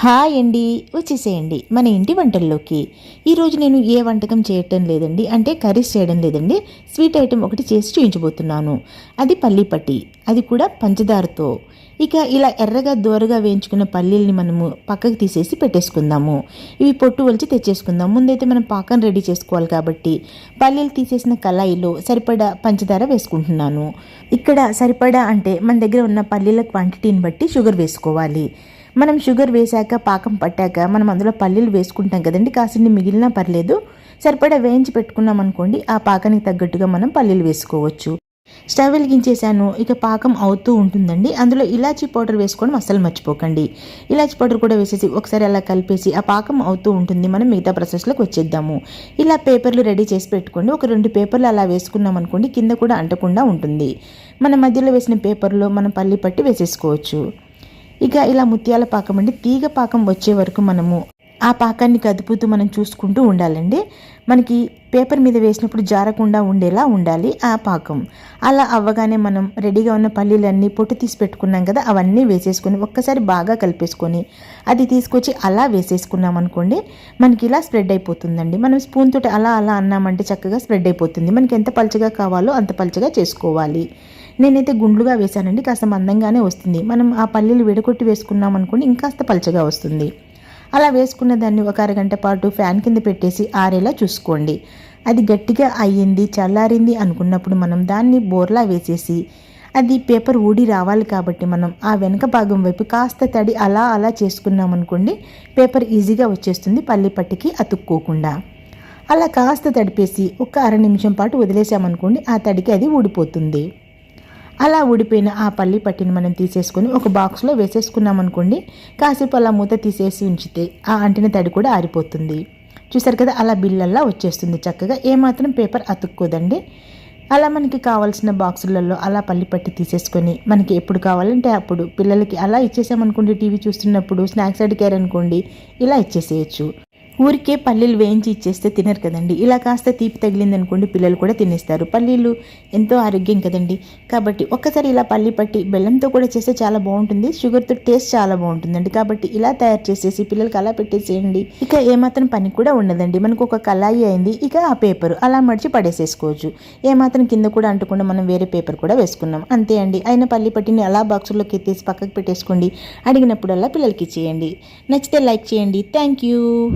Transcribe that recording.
Hi అండి వచ్చేసేయండి మన ఇంటి వంటల్లోకి. ఈరోజు నేను ఏ వంటకం చేయటం లేదండి అంటే కర్రీస్ చేయడం లేదండి స్వీట్ ఐటెం ఒకటి చేసి చూపించబోతున్నాను అది పల్లీపట్టి అది కూడా పంచదారతో. ఇక ఇలా ఎర్రగా దోరగా వేయించుకున్న పల్లీల్ని మనము పక్కకు తీసేసి పెట్టేసుకుందాము. ఇవి పొట్టు వలిచి తెచ్చేసుకుందాం. ముందైతే మనం పాకం రెడీ చేసుకోవాలి కాబట్టి పల్లీలు తీసేసిన కళాయిలో సరిపడా పంచదార వేసుకుంటున్నాను. ఇక్కడ సరిపడా అంటే మన దగ్గర ఉన్న పల్లీల క్వాంటిటీని బట్టి షుగర్ వేసుకోవాలి. మనం షుగర్ వేశాక పాకం పట్టాక మనం అందులో పల్లీలు వేసుకుంటాం కదండి కాసిన్ని మిగిలినా పర్లేదు. సరిపడా వేయించి పెట్టుకున్నాం అనుకోండి ఆ పాకానికి తగ్గట్టుగా మనం పల్లీలు వేసుకోవచ్చు. స్టవ్ వెలిగించేసాను ఇక పాకం అవుతూ ఉంటుందండి. అందులో ఇలాచీ పౌడర్ వేసుకోవడం అస్సలు మర్చిపోకండి. ఇలాచీ పౌడర్ కూడా వేసేసి ఒకసారి అలా కలిపేసి ఆ పాకం అవుతూ ఉంటుంది మనం మిగతా ప్రాసెస్లోకి వచ్చేద్దాము. ఇలా పేపర్లు రెడీ చేసి పెట్టుకోండి ఒక రెండు పేపర్లు అలా వేసుకున్నాం అనుకోండి కింద కూడా అంటకుండా ఉంటుంది. మన మధ్యలో వేసిన పేపర్లో మనం పల్లి పట్టి వేసేసుకోవచ్చు. ఇక ఇలా ముత్యాల పాకం అండి. తీగ పాకం వచ్చే వరకు మనము ఆ పాకాన్ని కదుపుతూ మనం చూసుకుంటూ ఉండాలండి. మనకి పేపర్ మీద వేసినప్పుడు జారకుండా ఉండేలా ఉండాలి ఆ పాకం. అలా అవ్వగానే మనం రెడీగా ఉన్న పల్లీలన్నీ పొట్టు తీసి పెట్టుకున్నాం కదా అవన్నీ వేసేసుకొని ఒక్కసారి బాగా కలిపేసుకొని అది తీసుకొచ్చి అలా వేసేసుకున్నాం అనుకోండి మనకి ఇలా స్ప్రెడ్ అయిపోతుందండి. మనం స్పూన్ తోటి అలా అలా అన్నామంటే చక్కగా స్ప్రెడ్ అయిపోతుంది. మనకి ఎంత పలుచగా కావాలో అంత పలుచగా చేసుకోవాలి. నేనైతే గుండ్లుగా వేశానండి కాస్త మందంగానే వస్తుంది. మనం ఆ పల్లీలు విడగొట్టి వేసుకున్నాం అనుకోండి ఇంకాస్త పలచగా వస్తుంది. అలా వేసుకున్న దాన్ని ఒక అరగంట పాటు ఫ్యాన్ కింద పెట్టేసి ఆరేలా చూసుకోండి. అది గట్టిగా అయ్యింది చల్లారింది అనుకున్నప్పుడు మనం దాన్ని బోర్లా వేసేసి అది పేపర్ ఊడి రావాలి కాబట్టి మనం ఆ వెనక భాగం వైపు కాస్త తడి అలా అలా చేసుకున్నాం అనుకోండి పేపర్ ఈజీగా వచ్చేస్తుంది పల్లి పట్టికి అతుక్కోకుండా. అలా కాస్త తడిపేసి ఒక అర నిమిషం పాటు వదిలేసామనుకోండి ఆ తడికి అది ఊడిపోతుంది. అలా ఊడిపోయిన ఆ పల్లి పట్టిని మనం తీసేసుకొని ఒక బాక్స్లో వేసేసుకున్నాం అనుకోండి కాసేపు అలా మూత తీసేసి ఉంచితే ఆ అంటిన తడి కూడా ఆరిపోతుంది. చూసారు కదా అలా బిల్లల్లా వచ్చేస్తుంది. చక్కగా ఏమాత్రం పేపర్ అతుక్కోదండి. అలా మనకి కావాల్సిన బాక్సులలో అలా పల్లి పట్టి తీసేసుకొని మనకి ఎప్పుడు కావాలంటే అప్పుడు పిల్లలకి అలా ఇచ్చేసామనుకోండి టీవీ చూస్తున్నప్పుడు స్నాక్స్ అడిగారనుకోండి ఇలా ఇచ్చేసేయచ్చు. ఊరికే పల్లీలు వేయించి ఇచ్చేస్తే తినరు కదండి. ఇలా కాస్త తీపి తగిలింది అనుకోండి పిల్లలు కూడా తినేస్తారు. పల్లీలు ఎంతో ఆరోగ్యం కదండి. కాబట్టి ఒక్కసారి ఇలా పల్లి పట్టి బెల్లంతో కూడా చేస్తే చాలా బాగుంటుంది. షుగర్తో టేస్ట్ చాలా బాగుంటుందండి. కాబట్టి ఇలా తయారు చేసేసి పిల్లలకి అలా పెట్టేసేయండి. ఇక ఏమాత్రం పని కూడా ఉండదండి. మనకు ఒక కళాయి అయింది. ఇక ఆ పేపర్ అలా మడిచి పడేసేసుకోవచ్చు. ఏమాత్రం కింద కూడా అంటకుండా మనం వేరే పేపర్ కూడా వేసుకున్నాం. అంతే అండి. అయిన పల్లి పట్టిని అలా బాక్సుల్లోకి ఎత్తేసి పక్కకు పెట్టేసుకోండి. అడిగినప్పుడల్లా పిల్లలకి ఇచ్చేయండి. నచ్చితే లైక్ చేయండి. Thank you.